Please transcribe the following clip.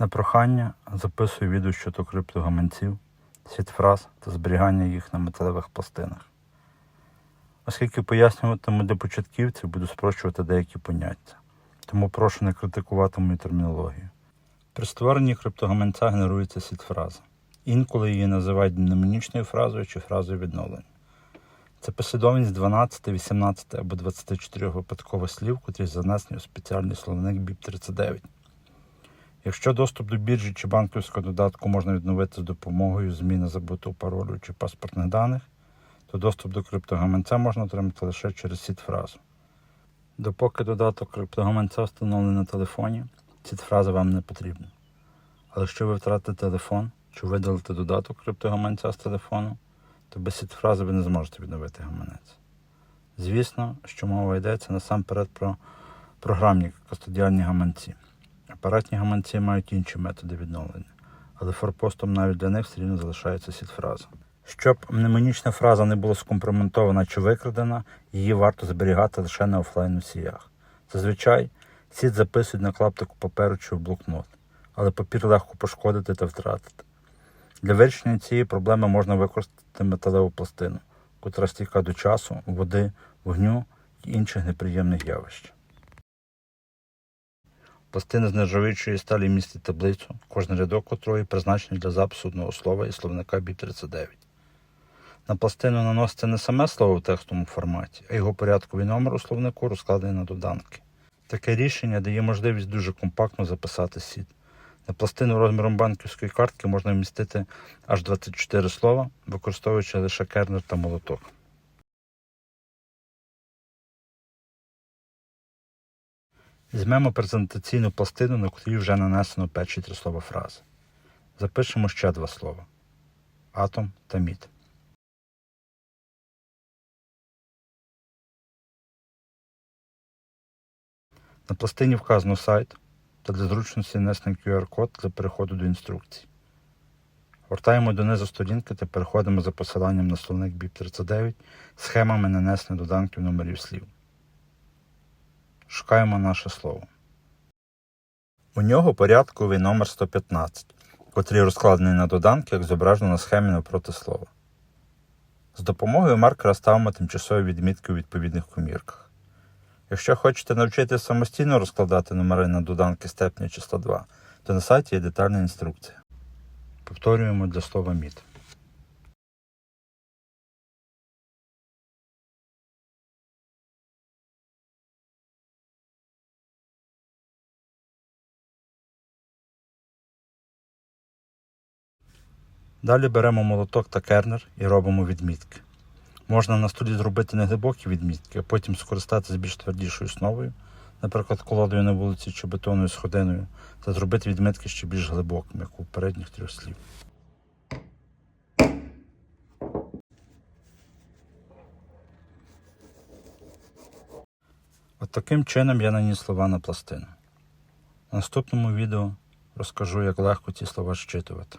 На прохання записую відео щодо криптогаманців, світ фраз та зберігання їх на металевих пластинах. Оскільки пояснюватиму для початківців, буду спрощувати деякі поняття, тому прошу не критикувати мою термінологію. При створенні криптогаманця генерується світ фраза. Інколи її називають мнемонічною фразою чи фразою відновлення. Це послідовність 12, 18 або 24 випадкових слів, котрі занесені у спеціальний словник BIP39. Якщо доступ до біржі чи банківського додатку можна відновити з допомогою зміни забутого паролю чи паспортних даних, то доступ до криптогаманця можна отримати лише через сіт-фразу. Допоки додаток криптогаманця встановлений на телефоні, сіт-фраза вам не потрібна. Але якщо ви втратите телефон чи видалите додаток криптогаманця з телефону, то без сіт-фрази ви не зможете відновити гаманець. Звісно, що мова йдеться насамперед про програмні кастодіальні гаманці. Апаратні гаманці мають інші методи відновлення, але форпостом навіть для них все рівно залишається сіт-фраза. Щоб мнемонічна фраза не була скомпроментована чи викрадена, її варто зберігати лише на офлайн носіях. Зазвичай сіт записують на клаптику паперу чи в блокнот, але папір легко пошкодити та втратити. Для вирішення цієї проблеми можна використати металеву пластину, котра стійка до часу, води, вогню і інших неприємних явищ. Пластина з нержавіючої сталі містить таблицю, кожен рядок котрої призначений для запису одного слова із словника BIP39. На пластину наноситься не саме слово в текстовому форматі, а його порядковий номер у словнику розкладений на доданки. Таке рішення дає можливість дуже компактно записати сіт. На пластину розміром банківської картки можна вмістити аж 24 слова, використовуючи лише кернер та молоток. Візьмемо презентаційну пластину, на котрій вже нанесено перші три слова фрази. Запишемо ще два слова: атом та мід. На пластині вказано сайт та для зручності внесений QR-код для переходу до інструкцій. Гортаємо донизу сторінки та переходимо за посиланням на словник BIP39 схемами нанесення доданків номерів слів. Шукаємо наше слово. У нього порядковий номер 115, котрий розкладений на доданки, як зображено на схемі навпроти слова. З допомогою маркера ставимо тимчасові відмітки у відповідних комірках. Якщо хочете навчитися самостійно розкладати номери на доданки степня чи 102, то на сайті є детальна інструкція. Повторюємо для слова мід. Далі беремо молоток та кернер і робимо відмітки. Можна на столі зробити неглибокі відмітки, а потім скористатися більш твердішою основою, наприклад, колодою на вулиці чи бетонною сходиною, та зробити відмітки ще більш глибокими, як у передніх трьох слів. От таким чином я наніс слова на пластину. В наступному відео розкажу, як легко ці слова зчитувати.